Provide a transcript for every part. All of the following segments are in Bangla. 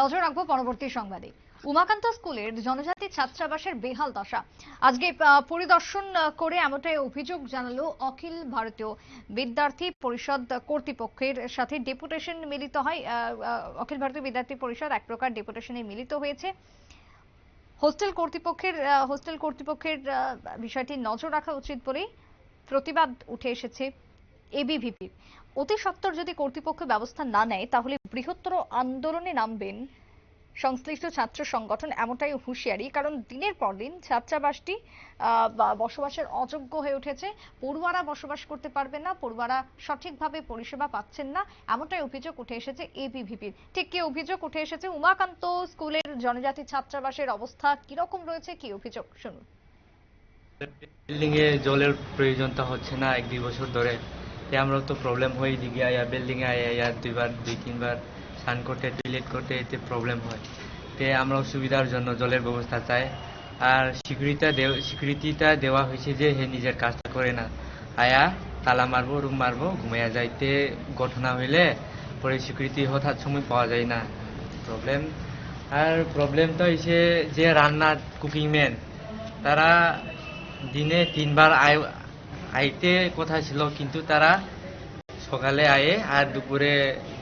নজর রাখব পরবর্তী সংবাদে। উমাকান্ত স্কুলের জনজাতি ছাত্রাবাসের বেহাল দশা। আজকে পরিদর্শন করে এমনটাই অভিযোগ জানালো অখিল ভারতীয় বিদ্যার্থী পরিষদ কর্তৃপক্ষের সাথে। ডেপুটেশন মিলিত হয় অখিল ভারতীয় বিদ্যার্থী পরিষদ। এক প্রকার ডেপুটেশনে মিলিত হয়েছে। হোস্টেল কর্তৃপক্ষের হোস্টেল কর্তৃপক্ষের বিষয়টি নজর রাখা উচিত বলেই প্রতিবাদ উঠে এসেছে। এবিভিপি অতি সত্বর যদি কর্তৃপক্ষ ব্যবস্থা না নেয়, তাহলে বৃহত্তর আন্দোলনে নামবেন সংশ্লিষ্ট ছাত্র সংগঠন এমনটাই হুঁশিয়ারি। কারণ দিনের পর দিন ছাত্রাবাসটি বসবাসের অযোগ্য হয়ে উঠেছে। পড়ুয়ারা বসবাস করতে পারবে না, পড়ুয়ারা সঠিকভাবে পরিষেবা পাচ্ছেন না। এমনটাই অভিযোগ উঠে এসেছে এবিভিপির ঠিক কি অভিযোগ উঠে এসেছে? উমাকান্ত স্কুলের জনজাতি ছাত্রাবাসের অবস্থা কীরকম রয়েছে? কি অভিযোগ? শুনুন। বিল্ডিং এ জলের প্রয়োজনটা হচ্ছে না, এক দুই বছর ধরে। তে আমরা তো প্রবলেম হয় দিকে আয়া বিল্ডিং এ আয়া আয়া, দুইবার, দুই, তিনবার স্নান করতে টয়লেট করতে, এতে প্রবলেম হয়। তে আমরা সুবিধার জন্য জলের ব্যবস্থা চাই। আর সিকিউরিটা সিকিউরিটিটা দেওয়া হয়েছে যে হে নিজের কাজটা করে না। আয়া, তালা মারবো, রুম মারবো, ঘুমাইয়া যাইতে ঘটনা হইলে পরে স্বীকৃতি হঠাৎ সময় পাওয়া যায় না। প্রবলেম আর প্রবলেমটা হয়েছে যে রান্নার কুকিং ম্যান তারা দিনে তিনবার আয় আইতে কথা ছিল, কিন্তু তারা সকালে আয়ে আর দুপুরে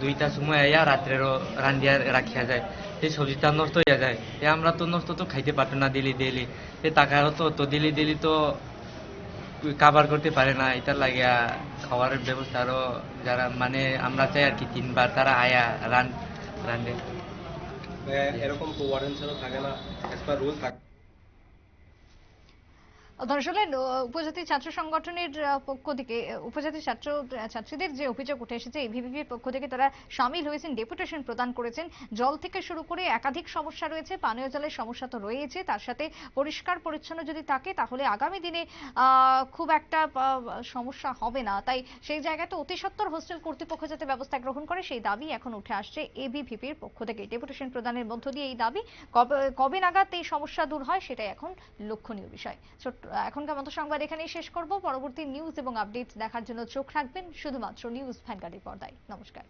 দুইটা সময় আইয়া রাত্রেরও রান্ধিয়া রাখিয়া যায়। এই সবজিটা নষ্ট হয়ে যায়। এ আমরা তো নষ্ট তো খাইতে পারতো না ডেলি ডেলি এ টাকারও তো তো ডেলি ডেলি তো কাবার করতে পারে না। এটা লাগিয়া খাওয়ার ব্যবস্থা আরও যারা মানে আমরা চাই আর কি, তিনবার তারা আয়া রান, রান্ধে। এরকম থাকে না। রুল থাকে। আসলে উপজাতি ছাত্র সংগঠনের পক্ষ থেকে উপজাতি ছাত্র ছাত্রীদের যে অভিযোগ উঠে এসেছে এভিভিপির পক্ষ থেকে তারা সামিল হয়েছেন, ডেপুটেশন প্রদান করেছেন। জল থেকে শুরু করে একাধিক সমস্যা রয়েছে, পানীয় জলের সমস্যা তো রয়েছে, তার সাথে পরিষ্কার পরিচ্ছন্ন যদি থাকে, তাহলে আগামী দিনে খুব একটা সমস্যা হবে না। তাই সেই জায়গাতে অতি সত্বর হোস্টেল কর্তৃপক্ষ যাতে ব্যবস্থা গ্রহণ করে, সেই দাবি এখন উঠে আসছে এবিভিপির পক্ষ থেকে। ডেপুটেশন প্রদানের মধ্য দিয়ে এই দাবি, কবে কবে নাগাদ এই সমস্যা দূর হয়, সেটাই এখন লক্ষণীয় বিষয়। ছোট্ট এখনকার মতো সংবাদ এখানেই শেষ করব। পরবর্তী নিউজ এবং আপডেট দেখার জন্য চোখ রাখবেন। শুধুমাত্র নিউজ ভ্যানগার্ডের পর্দায়। নমস্কার।